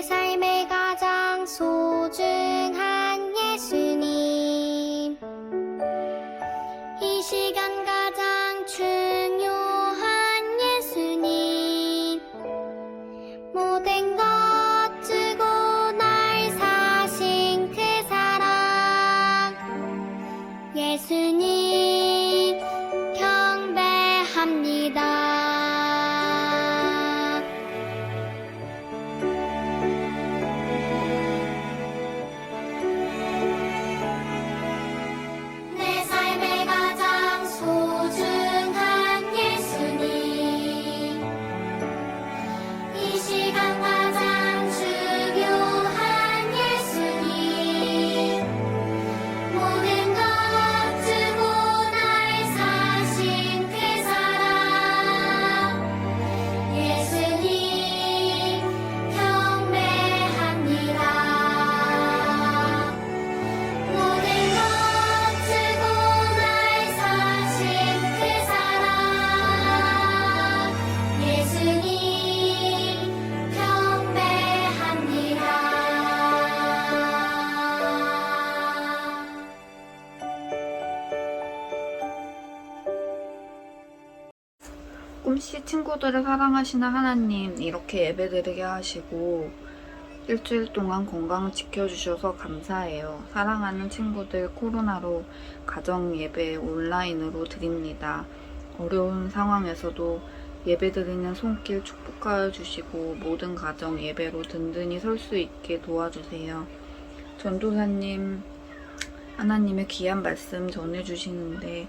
내 삶의 가장 소중한 꿈씨 친구들을 사랑하시는 하나님 이렇게 예배드리게 하시고 일주일 동안 건강 지켜주셔서 감사해요. 사랑하는 친구들 코로나로 가정 예배 온라인으로 드립니다. 어려운 상황에서도 예배 드리는 손길 축복하여 주시고 모든 가정 예배로 든든히 설 수 있게 도와주세요. 전도사님 하나님의 귀한 말씀 전해주시는데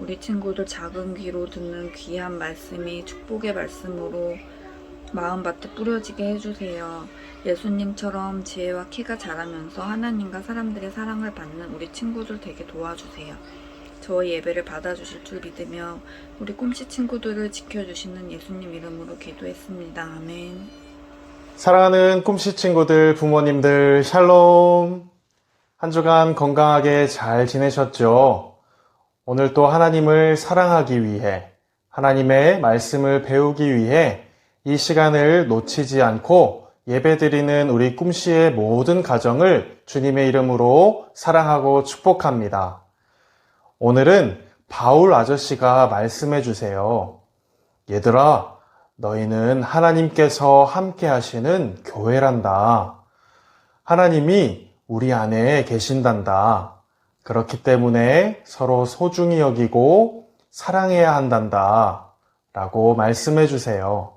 우리 친구들 작은 귀로 듣는 귀한 말씀이 축복의 말씀으로 마음밭에 뿌려지게 해주세요. 예수님처럼 지혜와 키가 자라면서 하나님과 사람들의 사랑을 받는 우리 친구들 되게 도와주세요. 저의 예배를 받아주실 줄 믿으며 우리 꿈씨 친구들을 지켜주시는 예수님 이름으로 기도했습니다. 아멘. 사랑하는 꿈씨 친구들, 부모님들, 샬롬. 한 주간 건강하게 잘 지내셨죠? 오늘 또 하나님을 사랑하기 위해, 하나님의 말씀을 배우기 위해 이 시간을 놓치지 않고 예배드리는 우리 꿈씨의 모든 가정을 주님의 이름으로 사랑하고 축복합니다. 오늘은 바울 아저씨가 말씀해 주세요. 얘들아, 너희는 하나님께서 함께 하시는 교회란다. 하나님이 우리 안에 계신단다. 그렇기 때문에 서로 소중히 여기고 사랑해야 한단다. 라고 말씀해 주세요.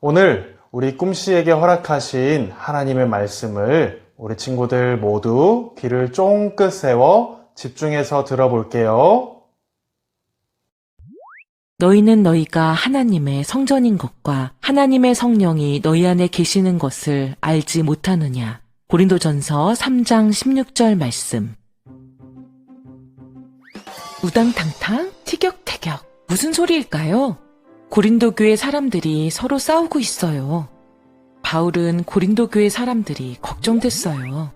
오늘 우리 꿈씨에게 허락하신 하나님의 말씀을 우리 친구들 모두 귀를 쫑긋 세워 집중해서 들어볼게요. 너희는 너희가 하나님의 성전인 것과 하나님의 성령이 너희 안에 계시는 것을 알지 못하느냐. 고린도전서 3장 16절 말씀. 우당탕탕, 티격태격. 무슨 소리일까요? 고린도 교회 사람들이 서로 싸우고 있어요. 바울은 고린도 교회 사람들이 걱정됐어요.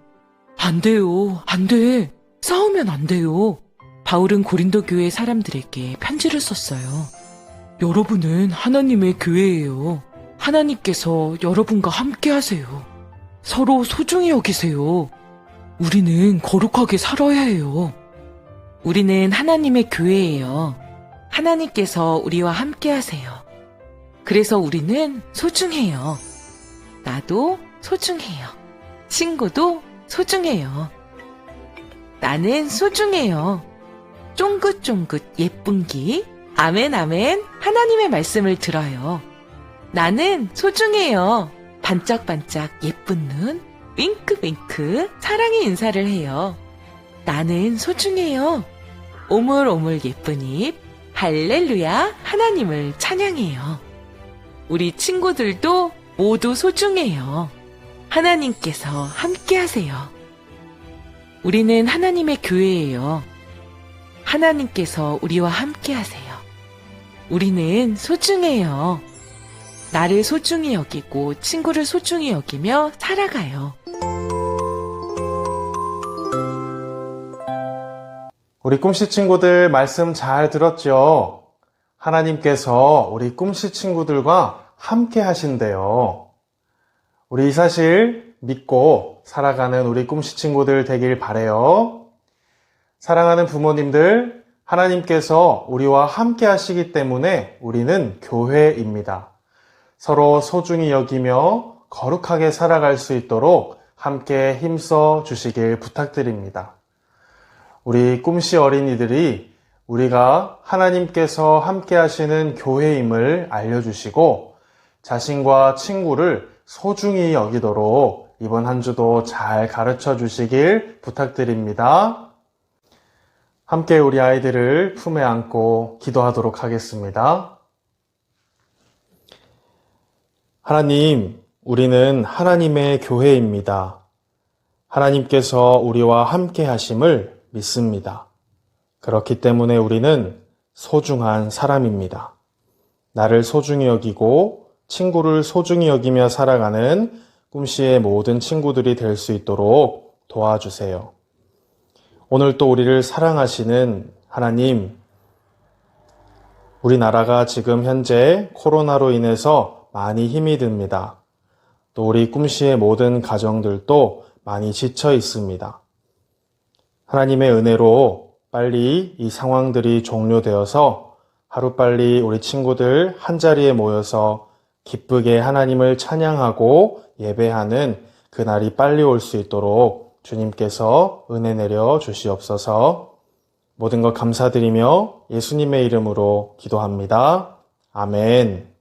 안 돼요. 안 돼. 싸우면 안 돼요. 바울은 고린도 교회 사람들에게 편지를 썼어요. 여러분은 하나님의 교회예요. 하나님께서 여러분과 함께 하세요. 서로 소중히 여기세요. 우리는 거룩하게 살아야 해요. 우리는 하나님의 교회예요. 하나님께서 우리와 함께 하세요. 그래서 우리는 소중해요. 나도 소중해요. 친구도 소중해요. 나는 소중해요. 쫑긋쫑긋 예쁜 기. 아멘, 아멘. 하나님의 말씀을 들어요. 나는 소중해요. 반짝반짝 예쁜 눈. 윙크윙크. 사랑의 인사를 해요. 나는 소중해요. 오물오물 예쁜 입. 할렐루야. 하나님을 찬양해요. 우리 친구들도 모두 소중해요. 하나님께서 함께 하세요. 우리는 하나님의 교회예요. 하나님께서 우리와 함께 하세요. 우리는 소중해요. 나를 소중히 여기고 친구를 소중히 여기며 살아가요. 우리 꿈씨 친구들 말씀 잘 들었죠? 하나님께서 우리 꿈씨 친구들과 함께 하신대요. 우리 이 사실 믿고 살아가는 우리 꿈씨 친구들 되길 바래요. 사랑하는 부모님들, 하나님께서 우리와 함께 하시기 때문에 우리는 교회입니다. 서로 소중히 여기며 거룩하게 살아갈 수 있도록 함께 힘써 주시길 부탁드립니다. 우리 꿈씨 어린이들이 우리가 하나님께서 함께 하시는 교회임을 알려주시고 자신과 친구를 소중히 여기도록 이번 한 주도 잘 가르쳐 주시길 부탁드립니다. 함께 우리 아이들을 품에 안고 기도하도록 하겠습니다. 하나님, 우리는 하나님의 교회입니다. 하나님께서 우리와 함께 하심을 믿습니다. 그렇기 때문에 우리는 소중한 사람입니다. 나를 소중히 여기고 친구를 소중히 여기며 살아가는 꿈씨의 모든 친구들이 될 수 있도록 도와주세요. 오늘 또 우리를 사랑하시는 하나님, 우리나라가 지금 현재 코로나로 인해서 많이 힘이 듭니다. 또 우리 꿈씨의 모든 가정들도 많이 지쳐 있습니다. 하나님의 은혜로 빨리 이 상황들이 종료되어서 하루빨리 우리 친구들 한 자리에 모여서 기쁘게 하나님을 찬양하고 예배하는 그날이 빨리 올 수 있도록 주님께서 은혜 내려 주시옵소서 모든 것 감사드리며 예수님의 이름으로 기도합니다. 아멘.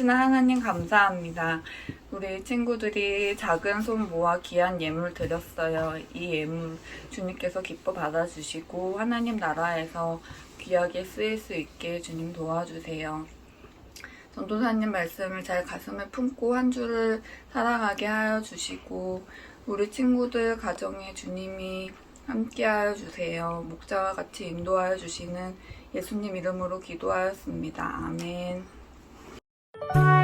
사랑하시는 하나님 감사합니다. 우리 친구들이 작은 손 모아 귀한 예물 드렸어요. 이 예물 주님께서 기뻐 받아주시고 하나님 나라에서 귀하게 쓰일 수 있게 주님 도와주세요. 전도사님 말씀을 잘 가슴에 품고 한 주를 살아가게 하여 주시고 우리 친구들 가정에 주님이 함께하여 주세요. 목자와 같이 인도하여 주시는 예수님 이름으로 기도하였습니다. 아멘. Bye.